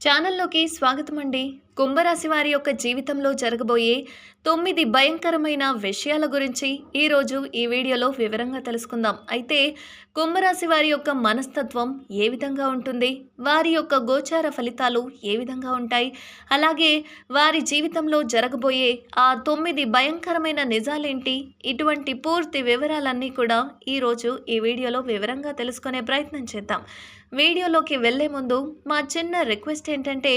ఛానల్లోకి స్వాగతం అండి కుంభరాశి వారి యొక్క జీవితంలో జరగబోయే తొమ్మిది భయంకరమైన విషయాల గురించి ఈరోజు ఈ వీడియోలో వివరంగా తెలుసుకుందాం. అయితే కుంభరాశి వారి యొక్క మనస్తత్వం ఏ విధంగా ఉంటుంది? వారి యొక్క గోచార ఫలితాలు ఏ విధంగా ఉంటాయి? అలాగే వారి జీవితంలో జరగబోయే ఆ తొమ్మిది భయంకరమైన నిజాలేంటి? ఇటువంటి పూర్తి వివరాలన్నీ కూడా ఈరోజు ఈ వీడియోలో వివరంగా తెలుసుకునే ప్రయత్నం చేద్దాం. వీడియోలోకి వెళ్ళే ముందు మా చిన్న రిక్వెస్ట్ ఏంటంటే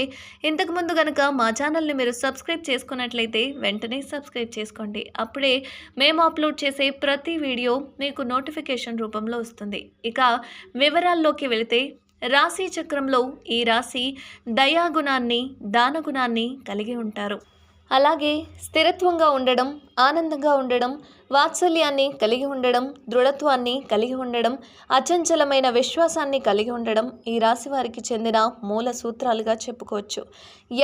ఇంతకుముందు కనుక మా ఛానల్ని మీరు సబ్స్క్రైబ్ చేసుకున్నట్లయితే వెంటనే సబ్స్క్రైబ్ చేసుకోండి. అప్పుడే మేము అప్లోడ్ చేసే ప్రతి వీడియో మీకు నోటిఫికేషన్ రూపంలో వస్తుంది. ఇక వివరాల్లోకి వెళితే రాశి చక్రంలో ఈ రాశి దయాగుణాన్ని దానగుణాన్ని కలిగి ఉంటారు. అలాగే స్థిరత్వంగా ఉండడం ఆనందంగా ఉండడం వాత్సల్యాన్ని కలిగి ఉండడం దృఢత్వాన్ని కలిగి ఉండడం అచంచలమైన విశ్వాసాన్ని కలిగి ఉండడం ఈ రాశి వారికి చెందిన మూల సూత్రాలుగా చెప్పుకోవచ్చు.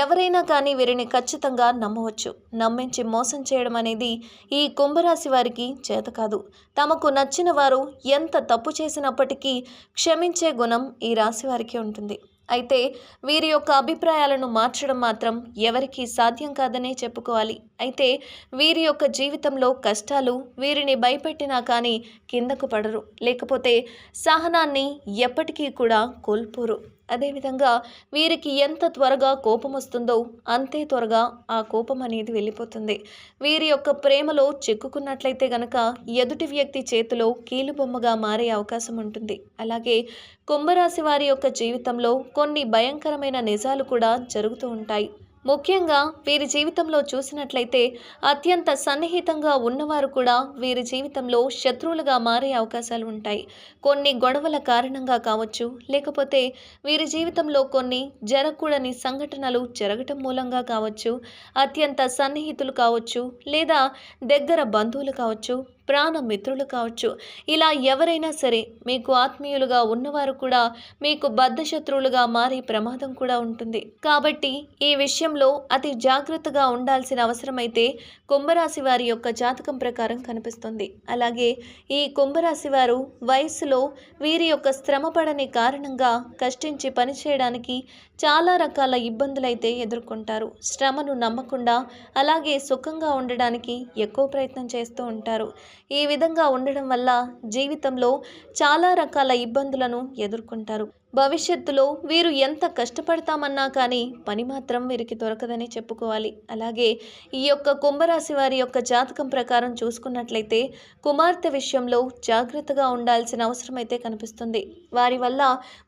ఎవరైనా కానీ వీరిని ఖచ్చితంగా నమ్మవచ్చు. నమ్మించి మోసం చేయడం అనేది ఈ కుంభరాశి వారికి చేత కాదు. తమకు నచ్చిన వారు ఎంత తప్పు చేసినప్పటికీ క్షమించే గుణం ఈ రాశి వారికి ఉంటుంది. అయితే వీరి యొక్క అభిప్రాయాలను మార్చడం మాత్రం ఎవరికీ సాధ్యం కాదనే చెప్పుకోవాలి. అయితే వీరి యొక్క జీవితంలో కష్టాలు వీరిని భయపెట్టినా కానీ కిందకు పడరు. లేకపోతే సహనాన్ని ఎప్పటికీ కూడా కోల్పోరు. అదేవిధంగా వీరికి ఎంత త్వరగా కోపం వస్తుందో అంతే త్వరగా ఆ కోపం అనేది వెళ్ళిపోతుంది. వీరి యొక్క ప్రేమలో చిక్కుకున్నట్లయితే గనక ఎదుటి వ్యక్తి చేతిలో కీలుబొమ్మగా మారే అవకాశం ఉంటుంది. అలాగే కుంభరాశి వారి యొక్క జీవితంలో కొన్ని భయంకరమైన నిజాలు కూడా జరుగుతూ ఉంటాయి. ముఖ్యంగా వీరి జీవితంలో చూసినట్లయితే అత్యంత సన్నిహితంగా ఉన్నవారు కూడా వీరి జీవితంలో శత్రువులుగా మారే అవకాశాలు ఉంటాయి. కొన్ని గొడవల కారణంగా కావచ్చు లేకపోతే వీరి జీవితంలో కొన్ని జరగకూడని సంఘటనలు జరగటం మూలంగా కావచ్చు అత్యంత సన్నిహితులు కావచ్చు లేదా దగ్గర బంధువులు కావచ్చు ప్రాణ మిత్రులు కావచ్చు. ఇలా ఎవరైనా సరే మీకు ఆత్మీయులుగా ఉన్నవారు కూడా మీకు బద్ధ శత్రువులుగా మారే ప్రమాదం కూడా ఉంటుంది. కాబట్టి ఈ విషయంలో అతి జాగ్రత్తగా ఉండాల్సిన అవసరమైతే కుంభరాశి వారి యొక్క జాతకం ప్రకారం కనిపిస్తుంది. అలాగే ఈ కుంభరాశి వారు వయస్సులో వీరి యొక్క శ్రమపడని కారణంగా కష్టించి పనిచేయడానికి చాలా రకాల ఇబ్బందులైతే ఎదుర్కొంటారు. శ్రమను నమ్మకుండా అలాగే సుఖంగా ఉండడానికి ఎక్కువ ప్రయత్నం చేస్తూ ఉంటారు. ఈ విధంగా ఉండడం వల్ల జీవితంలో చాలా రకాల ఇబ్బందులను ఎదుర్కొంటారు. భవిష్యత్తులో వీరు ఎంత కష్టపడతామన్నా కానీ పని మాత్రం వీరికి దొరకదని చెప్పుకోవాలి. అలాగే ఈ యొక్క కుంభరాశి వారి యొక్క జాతకం ప్రకారం చూసుకున్నట్లయితే కుమార్తె విషయంలో జాగ్రత్తగా ఉండాల్సిన అవసరం అయితే కనిపిస్తుంది. వారి వల్ల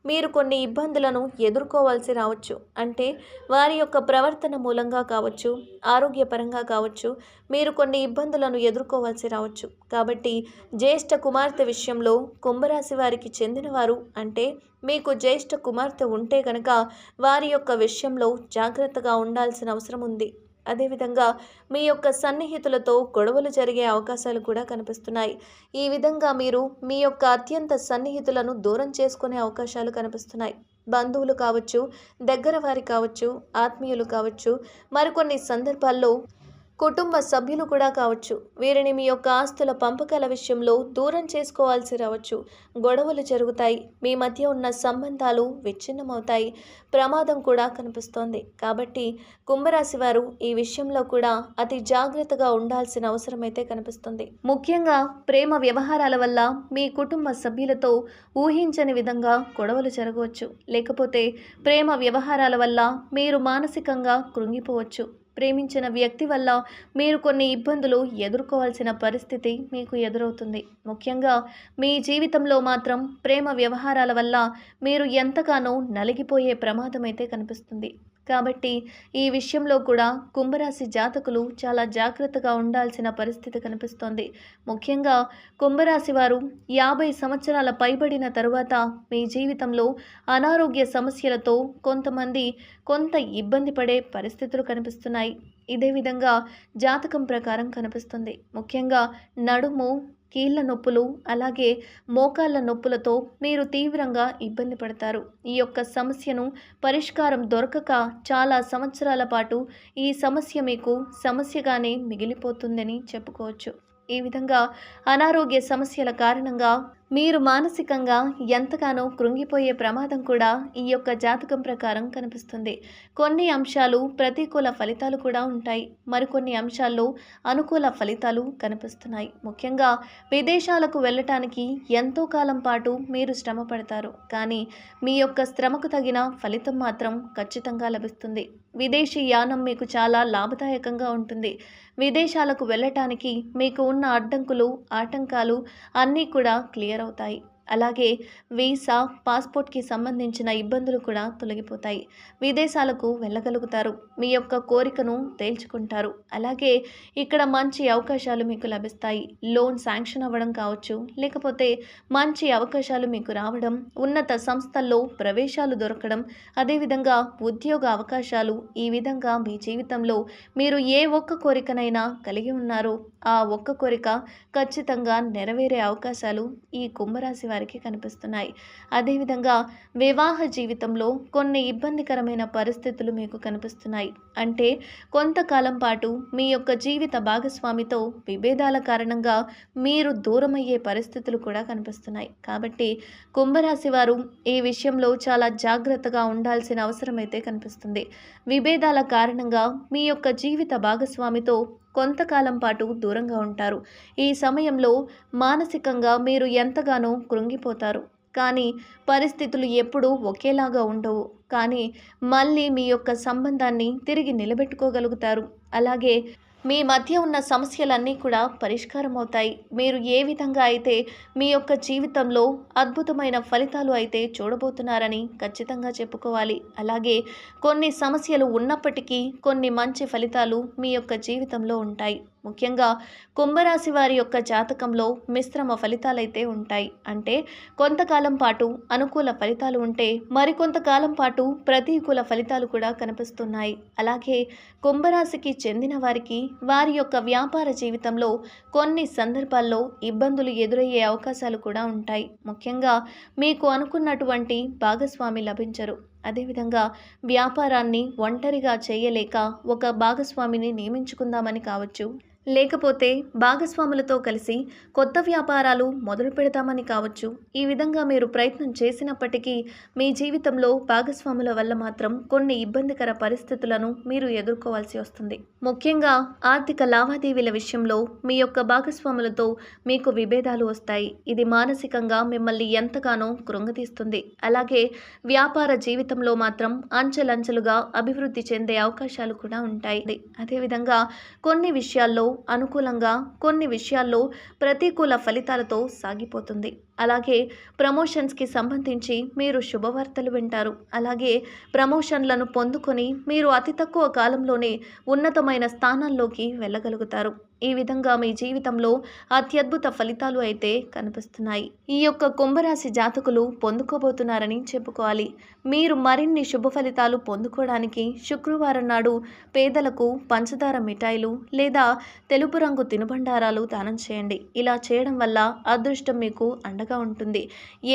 మీరు కొన్ని ఇబ్బందులను ఎదుర్కోవాల్సి రావచ్చు. అంటే వారి యొక్క ప్రవర్తన మూలంగా కావచ్చు ఆరోగ్యపరంగా కావచ్చు మీరు కొన్ని ఇబ్బందులను ఎదుర్కోవాల్సి రావచ్చు. కాబట్టి జ్యేష్ఠ కుమార్తె విషయంలో కుంభరాశి వారికి చెందినవారు అంటే మీకు జ్యేష్ఠ కుమార్తె ఉంటే కనుక వారి యొక్క విషయంలో జాగ్రత్తగా ఉండాల్సిన అవసరం ఉంది. అదేవిధంగా మీ యొక్క సన్నిహితులతో గొడవలు జరిగే అవకాశాలు కూడా కనిపిస్తున్నాయి. ఈ విధంగా మీరు మీ యొక్క అత్యంత సన్నిహితులను దూరం చేసుకునే అవకాశాలు కనిపిస్తున్నాయి. బంధువులు కావచ్చు దగ్గర వారి కావచ్చు ఆత్మీయులు కావచ్చు మరికొన్ని సందర్భాల్లో కుటుంబ సభ్యులు కూడా కావచ్చు. వీరిని మీ యొక్క ఆస్తుల పంపకాల విషయంలో దూరం చేసుకోవాల్సి రావచ్చు. గొడవలు జరుగుతాయి. మీ మధ్య ఉన్న సంబంధాలు విచ్ఛిన్నమవుతాయి. ప్రమాదం కూడా కనిపిస్తోంది. కాబట్టి కుంభరాశి వారు ఈ విషయంలో కూడా అతి జాగ్రత్తగా ఉండాల్సిన అవసరం అయితే కనిపిస్తుంది. ముఖ్యంగా ప్రేమ వ్యవహారాల వల్ల మీ కుటుంబ సభ్యులతో ఊహించని విధంగా గొడవలు జరగవచ్చు. లేకపోతే ప్రేమ వ్యవహారాల వల్ల మీరు మానసికంగా కృంగిపోవచ్చు. ప్రేమించిన వ్యక్తి వల్ల మీరు కొన్ని ఇబ్బందులు ఎదుర్కోవాల్సిన పరిస్థితి మీకు ఎదురవుతుంది. ముఖ్యంగా మీ జీవితంలో మాత్రం ప్రేమ వ్యవహారాల వల్ల మీరు ఎంతగానో నలిగిపోయే ప్రమాదం అయితే కనిపిస్తుంది. కాబట్టి ఈ విషయంలో కూడా కుంభరాశి జాతకులు చాలా జాగ్రత్తగా ఉండాల్సిన పరిస్థితి కనిపిస్తోంది. ముఖ్యంగా కుంభరాశి వారు యాభై సంవత్సరాల పైబడిన తరువాత మీ జీవితంలో అనారోగ్య సమస్యలతో కొంతమంది కొంత ఇబ్బంది పడే పరిస్థితులు కనిపిస్తున్నాయి. ఇదే విధంగా జాతకం ప్రకారం కనిపిస్తుంది. ముఖ్యంగా నడుము కీళ్ళ నొప్పులు అలాగే మోకాళ్ళ నొప్పులతో మీరు తీవ్రంగా ఇబ్బంది పడతారు. ఈ యొక్క సమస్యను పరిష్కారం దొరకక చాలా సంవత్సరాల పాటు ఈ సమస్య మీకు సమస్యగానే మిగిలిపోతుందని చెప్పుకోవచ్చు. ఈ విధంగా అనారోగ్య సమస్యల కారణంగా మీరు మానసికంగా ఎంతగానో కృంగిపోయే ప్రమాదం కూడా ఈ యొక్క జాతకం ప్రకారం కనిపిస్తుంది. కొన్ని అంశాలు ప్రతికూల ఫలితాలు కూడా ఉంటాయి. మరికొన్ని అంశాల్లో అనుకూల ఫలితాలు కనిపిస్తున్నాయి. ముఖ్యంగా విదేశాలకు వెళ్ళటానికి ఎంతో కాలం పాటు మీరు శ్రమ పడతారు. కానీ మీ యొక్క శ్రమకు తగిన ఫలితం మాత్రం ఖచ్చితంగా లభిస్తుంది. విదేశీ యానం మీకు చాలా లాభదాయకంగా ఉంటుంది. విదేశాలకు వెళ్ళటానికి మీకు ఉన్న అడ్డంకులు ఆటంకాలు అన్నీ కూడా క్లియర్ అవుతాయి అలాగే వీసా పాస్పోర్ట్కి సంబంధించిన ఇబ్బందులు కూడా తొలగిపోతాయి. విదేశాలకు వెళ్ళగలుగుతారు. మీ యొక్క కోరికను తేల్చుకుంటారు. అలాగే ఇక్కడ మంచి అవకాశాలు మీకు లభిస్తాయి. లోన్ శాంక్షన్ అవ్వడం కావచ్చు లేకపోతే మంచి అవకాశాలు మీకు రావడం ఉన్నత సంస్థల్లో ప్రవేశాలు దొరకడం అదేవిధంగా ఉద్యోగ అవకాశాలు ఈ విధంగా మీ జీవితంలో మీరు ఏ ఒక్క కోరికనైనా కలిగి ఉన్నారో. ఆ ఒక్క కోరిక ఖచ్చితంగా నెరవేరే అవకాశాలు ఈ కుంభరాశి వారికి కనిపిస్తున్నాయి. అదేవిధంగా వివాహ జీవితంలో కొన్ని ఇబ్బందికరమైన పరిస్థితులు మీకు కనిపిస్తున్నాయి. అంటే కొంతకాలం పాటు మీ యొక్క జీవిత భాగస్వామితో విభేదాల కారణంగా మీరు దూరమయ్యే పరిస్థితులు కూడా కనిపిస్తున్నాయి. కాబట్టి కుంభరాశి వారు ఈ విషయంలో చాలా జాగ్రత్తగా ఉండాల్సిన అవసరం అయితే కనిపిస్తుంది. విభేదాల కారణంగా మీ యొక్క జీవిత భాగస్వామితో కొంతకాలం పాటు దూరంగా ఉంటారు. ఈ సమయంలో మానసికంగా మీరు ఎంతగానో కృంగిపోతారు. కానీ పరిస్థితులు ఎప్పుడూ ఒకేలాగా ఉండవు. కానీ మళ్ళీ మీ యొక్క సంబంధాన్ని తిరిగి నిలబెట్టుకోగలుగుతారు. అలాగే మీ మధ్య ఉన్న సమస్యలన్నీ కూడా పరిష్కారం అవుతాయి మీరు ఏ విధంగా అయితే మీ యొక్క జీవితంలో అద్భుతమైన ఫలితాలు అయితే చూడబోతున్నారని ఖచ్చితంగా చెప్పుకోవాలి. అలాగే కొన్ని సమస్యలు ఉన్నప్పటికీ కొన్ని మంచి ఫలితాలు మీ యొక్క జీవితంలో ఉంటాయి. ముఖ్యంగా కుంభరాశి వారి యొక్క జాతకంలో మిశ్రమ ఫలితాలైతే ఉంటాయి. అంటే కొంతకాలం పాటు అనుకూల ఫలితాలు ఉంటే మరికొంతకాలం పాటు ప్రతికూల ఫలితాలు కూడా కనిపిస్తున్నాయి. అలాగే కుంభరాశికి చెందిన వారికి వారి యొక్క వ్యాపార జీవితంలో కొన్ని సందర్భాల్లో ఇబ్బందులు ఎదురయ్యే అవకాశాలు కూడా ఉంటాయి. ముఖ్యంగా మీకు అనుకున్నటువంటి భాగస్వామి లభించరు. అదేవిధంగా వ్యాపారాన్ని ఒంటరిగా చేయలేక ఒక భాగస్వామిని నియమించుకుందామని కావచ్చు. లేకపోతే భాగస్వాములతో కలిసి కొత్త వ్యాపారాలు మొదలు పెడతామని కావచ్చు. ఈ విధంగా మీరు ప్రయత్నం చేసినప్పటికీ మీ జీవితంలో భాగస్వాముల వల్ల మాత్రం కొన్ని ఇబ్బందికర పరిస్థితులను మీరు ఎదుర్కోవాల్సి వస్తుంది. ముఖ్యంగా ఆర్థిక లావాదేవీల విషయంలో మీ యొక్క భాగస్వాములతో మీకు విభేదాలు వస్తాయి. ఇది మానసికంగా మిమ్మల్ని ఎంతగానో కృంగతీస్తుంది. అలాగే వ్యాపార జీవితంలో మాత్రం అంచెలంచెలుగా అభివృద్ధి చెందే అవకాశాలు కూడా ఉంటాయి. అదేవిధంగా కొన్ని విషయాల్లో అనుకూలంగా కొన్ని విషయాల్లో ప్రతికూల ఫలితాలతో సాగిపోతుంది. అలాగే ప్రమోషన్స్కి సంబంధించి మీరు శుభవార్తలు వింటారు. అలాగే ప్రమోషన్లను పొందుకొని మీరు అతి తక్కువ కాలంలోనే ఉన్నతమైన స్థానాల్లోకి వెళ్ళగలుగుతారు. ఈ విధంగా మీ జీవితంలో అత్యద్భుత ఫలితాలు అయితే కనిపిస్తున్నాయి. ఈ యొక్క కుంభరాశి జాతకులు పొందుకోబోతున్నారని చెప్పుకోవాలి. మీరు మరిన్ని శుభ ఫలితాలు పొందుకోవడానికి శుక్రవారం నాడు పేదలకు పంచదార మిఠాయిలు లేదా తెలుపు రంగు తినుబండారాలు దానం చేయండి. ఇలా చేయడం వల్ల అదృష్టం మీకు అండగా ఉంటుంది.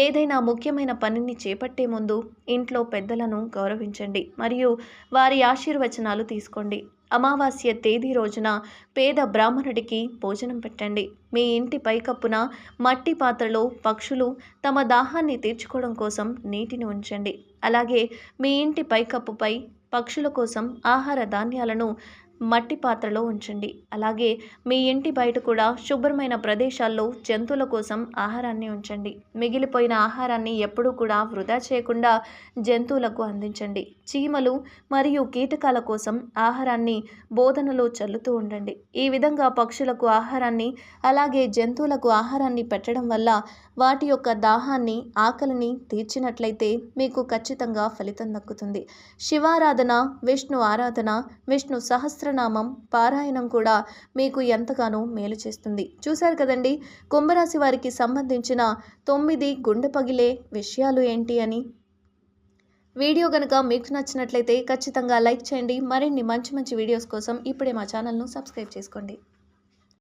ఏదైనా ముఖ్యమైన పనిని చేపట్టే ముందు ఇంట్లో పెద్దలను గౌరవించండి. మరియు వారి ఆశీర్వచనాలు తీసుకోండి. అమావాస్య తేదీ రోజున పేద బ్రాహ్మణుడికి భోజనం పెట్టండి. మీ ఇంటి పైకప్పున మట్టి పాత్రలో పక్షులు తమ దాహాన్ని తీర్చుకోవడం కోసం నీటిని ఉంచండి. అలాగే మీ ఇంటి పైకప్పుపై పక్షుల కోసం ఆహార ధాన్యాలను మట్టి పాత్రలో ఉంచండి. అలాగే మీ ఇంటి బయట కూడా శుభ్రమైన ప్రదేశాల్లో జంతువుల కోసం ఆహారాన్ని ఉంచండి. మిగిలిపోయిన ఆహారాన్ని ఎప్పుడూ కూడా వృధా చేయకుండా జంతువులకు అందించండి. చీమలు మరియు కీటకాల కోసం ఆహారాన్ని బోధనలో చల్లుతూ ఉండండి. ఈ విధంగా పక్షులకు ఆహారాన్ని అలాగే జంతువులకు ఆహారాన్ని పెట్టడం వల్ల వాటి యొక్క దాహాన్ని ఆకలిని తీర్చినట్లయితే మీకు ఖచ్చితంగా ఫలితం దక్కుతుంది. శివారాధన విష్ణు ఆరాధన విష్ణు సహస్రనామం పారాయణం కూడా మీకు ఎంతగానో మేలు చేస్తుంది. చూశారు కదండి? కుంభరాశి వారికి సంబంధించిన తొమ్మిది గుండె పగిలే విషయాలు ఏంటి అని? వీడియో కనుక మీకు నచ్చినట్లయితే ఖచ్చితంగా లైక్ చేయండి. మరిన్ని మంచి మంచి వీడియోస్ కోసం ఇప్పుడే మా ఛానల్ను సబ్స్క్రైబ్ చేసుకోండి.